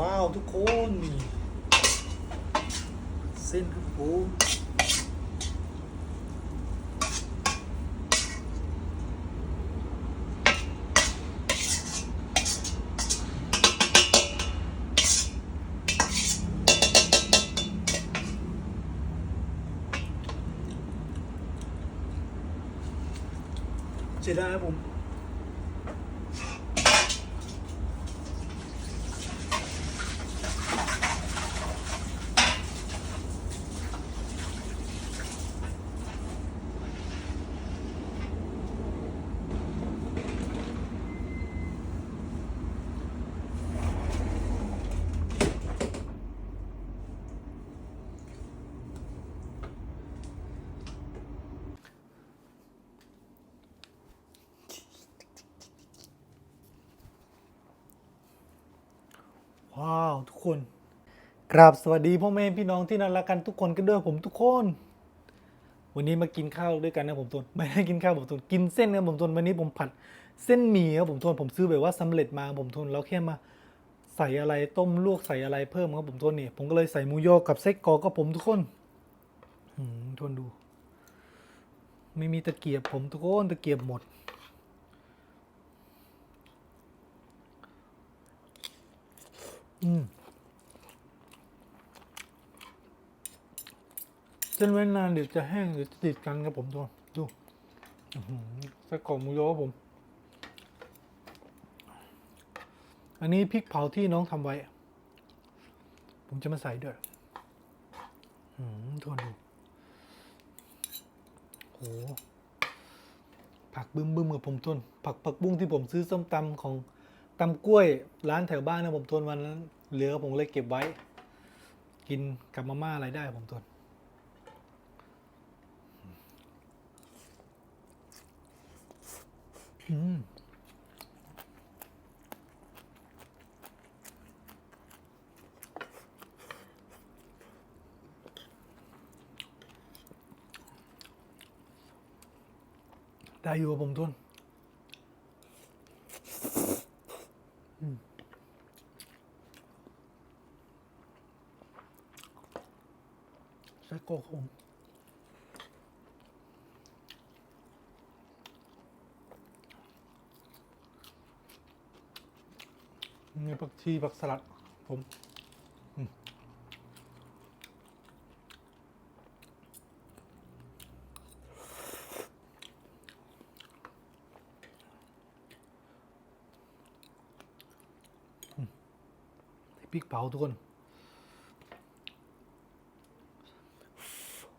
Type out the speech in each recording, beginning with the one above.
ว้าวทุกคน เส้นครับผมเสียดายครับผม ว้าวทุกคนกราบสวัสดีพ่อแม่พี่น้องที่น่ารักกันทุกคนกันด้วยผมทุกคน วันนี้มากินข้าวด้วยกันนะผมทนไม่ได้กินข้าวผมทนกินเส้นนะผมทนวันนี้ผมผัดเส้นหมี่ครับผมทนผมซื้อแบบว่าสำเร็จมาผมทนแล้วแค่มาใส่อะไรต้มลวกใส่อะไรเพิ่มครับผมทนนี่ผมก็เลยใส่หมูยอกับไส้กรอกกับผมทุกคนทนดู ไม่มีตะเกียบผมทุกคนตะเกียบหมด อืม เส้นไว้นานเดี๋ยวจะแห้งเดี๋ยวจะติดกันครับผมดูดูส้กรอกหมูยครับผม อันนี้พริกเผาที่น้องทำไว้ ผมจะมาใส่ด้วยอืมทวนดูโหผักบึ้มบึ้มกับผมทนผักผักบุ้งที่ผมซื้อส้มตำของ ตำกล้วยร้านแถวบ้านนะผมทนวันนั้นเหลือผมเลยเก็บไว้ กินกับมาม่าอะไรได้ผมทนอืมได้อยู่กับผมทุนอืมไส้ กรอกผมมีผักชีผักสลัด ผมอืมพริกเผาทุกคน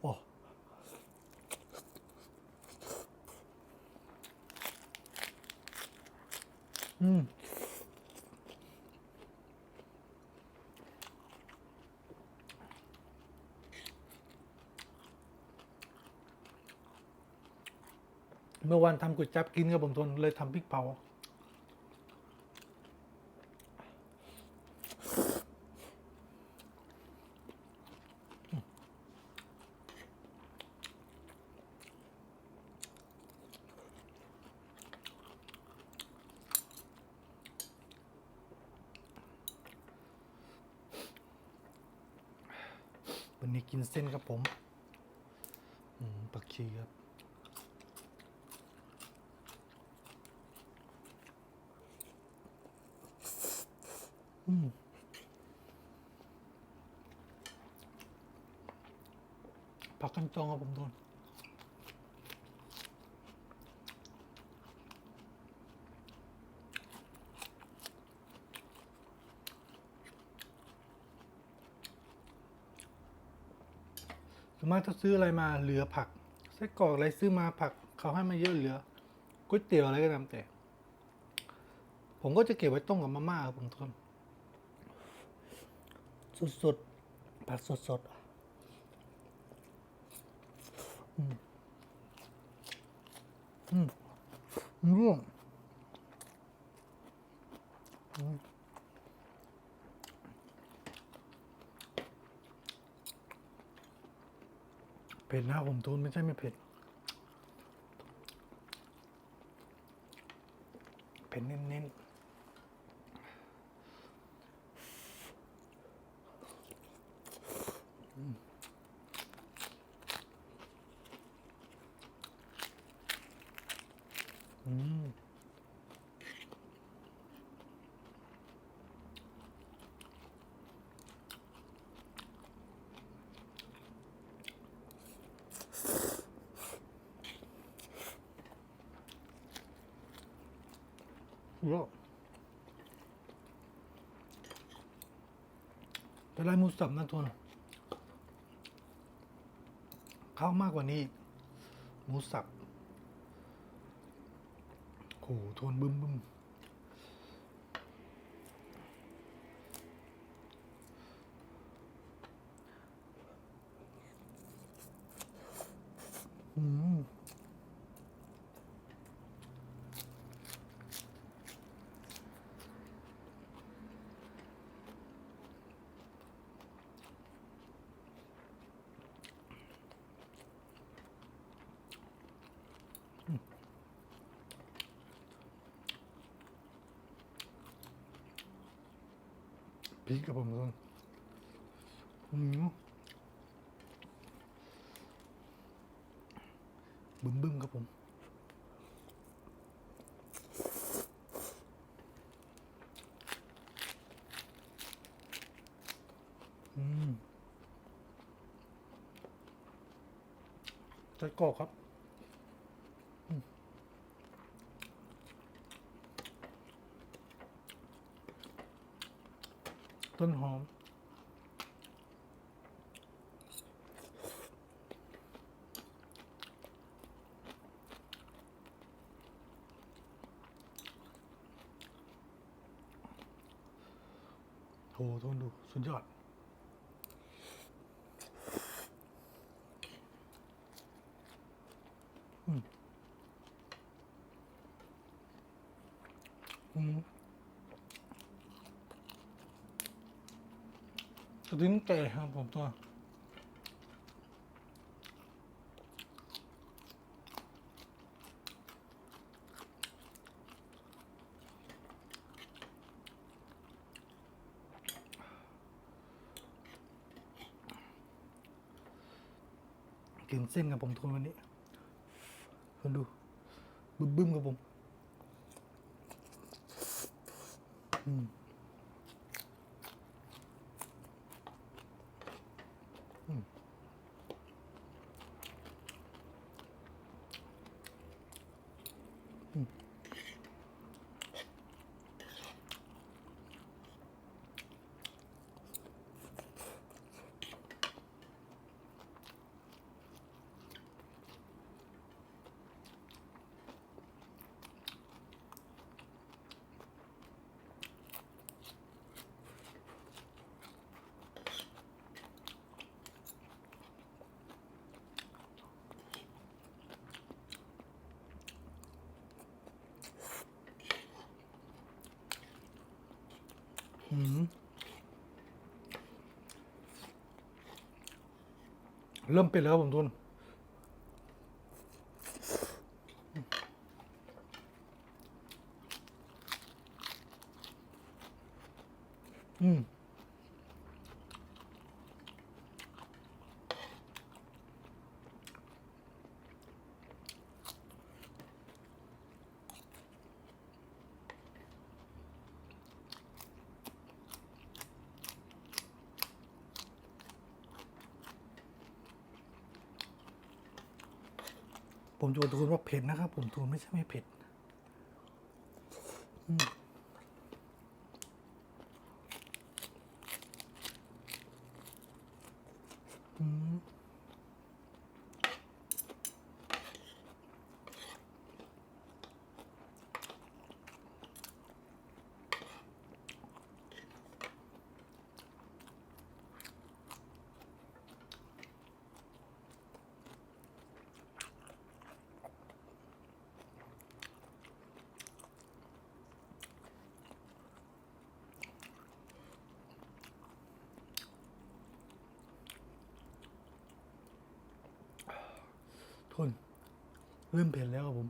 โอ้อืม เมื่อวานทำก๋วยจั๊บกินกับผมทนเลยทำพริกเผาวันนี้กินเส้นครับผม อืม ปักชีครับ อืม ผักกันจองครับผมทุนส่วนมากถ้าซื้ออะไรมาเหลือผักไส้กรอกอะไรซื้อมาผักเขาให้มาเยอะเหลือก๋วยเตี๋ยวอะไรก็ตามแต่ ผมก็จะเก็บไว้ต้มกับมาม่าครับผมทุนสดๆผัดสดๆ อืมอืมร่วงเผ็ดนะผมทูนไม่ใช่ไม่เผ็ด เผ็ดเน้นๆ เยอะ แต่ไรหมูสับนะทุนข้าวมากกว่านี้หมูสับโหทนบึ้มบึ้มอืม พริกกับผมทุนอืมบึ้มบึ้มครับผมอืมไส้กรอกครับ ต้นหอม โหทนดู สุดยอด อืมอืม กระดิ่งแก่ครับผมตัว กินเส้นกับผมทุนวันนี้คนดู บึ้มบึ้มกับผม อืม อื เริ่มเป็นแล้วผมทุน อืม ผมจะทูลว่าเผ็ดนะครับ ผมทูลไม่ใช่ไม่เผ็ดอืมอืมทน เริ่มเผ็ดแล้วครับผม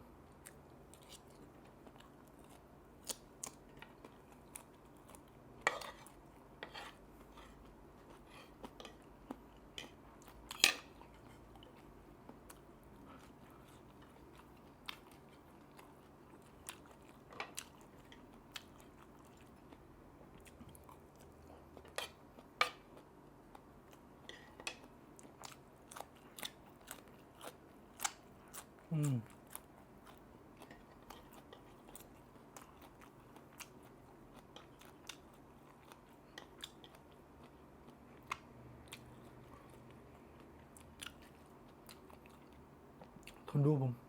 อืมนดูผม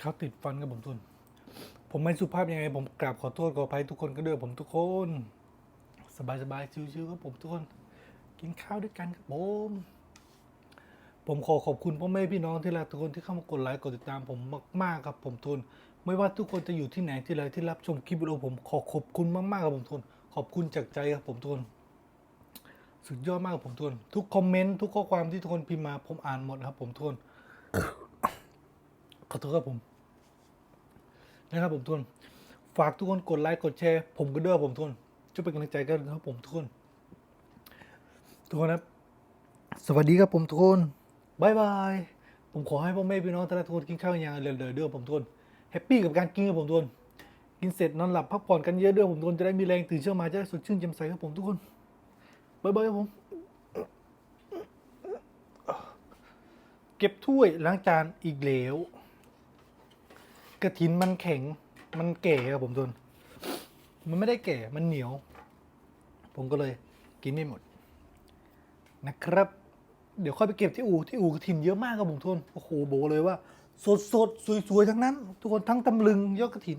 เขาติดฟันกับผมทุน ผมไม่สุภาพยังไง ผมกราบขอโทษขออภัยทุกคนก็ด้วยผมทุกคน สบายสบายๆชิวๆครับผมทุกคน กินข้าวด้วยกันครับผมผมขอขอบคุณพ่อแม่พี่น้องที่รักทุกคนที่เข้ามากดไลค์กดติดตามผมมากๆครับผมทุน ไม่ว่าทุกคนจะอยู่ที่ไหนที่ไรที่รับชมคลิปวิดีโอผมขอขอบคุณมากๆครับผมทุน ขอบคุณจากใจครับผมทุนสุดยอดมากครับผมทุนทุกคอมเมนต์ทุกข้อความที่ทุกคนพิมพ์มาผมอ่านหมดครับผมทุนขอโทษครับผม นะครับผมทุน ฝากทุกคนกดไลค์กดแชร์ ผมก็ด้วยผมทุนช่วยเป็นกำลังใจกันครับผมทุกคนทุกคนครับ สวัสดีครับผมทุกคนบายบาย ผมขอให้พ่อแม่พี่น้องทุกคนกินข้าวอย่างเร็วๆเด้อผมทุกคนแฮปปี้กับการกินครับผมทุกคนกินเสร็จนอนหลับพักผ่อนกันเยอะเด้อผมทุกคนจะได้มีแรงตื่นเช้ามาจะได้สดชื่นแจ่มใสครับผมทุกคนบายบายครับผมเก็บถ้วยล้างจานอีกแล้ว กระถินมันแข็ง มันเก๋ครับผมทุนมันไม่ได้เก๋มันเหนียว ผมก็เลยกินไม่หมด นะครับ เดี๋ยวค่อยไปเก็บที่อู่ที่อู่กระถินเยอะมากครับผมทุนโอ้โหบอกเลยว่า สดสดสวยๆทั้งนั้น ทุกคนทั้งตำลึงยอดกระถิน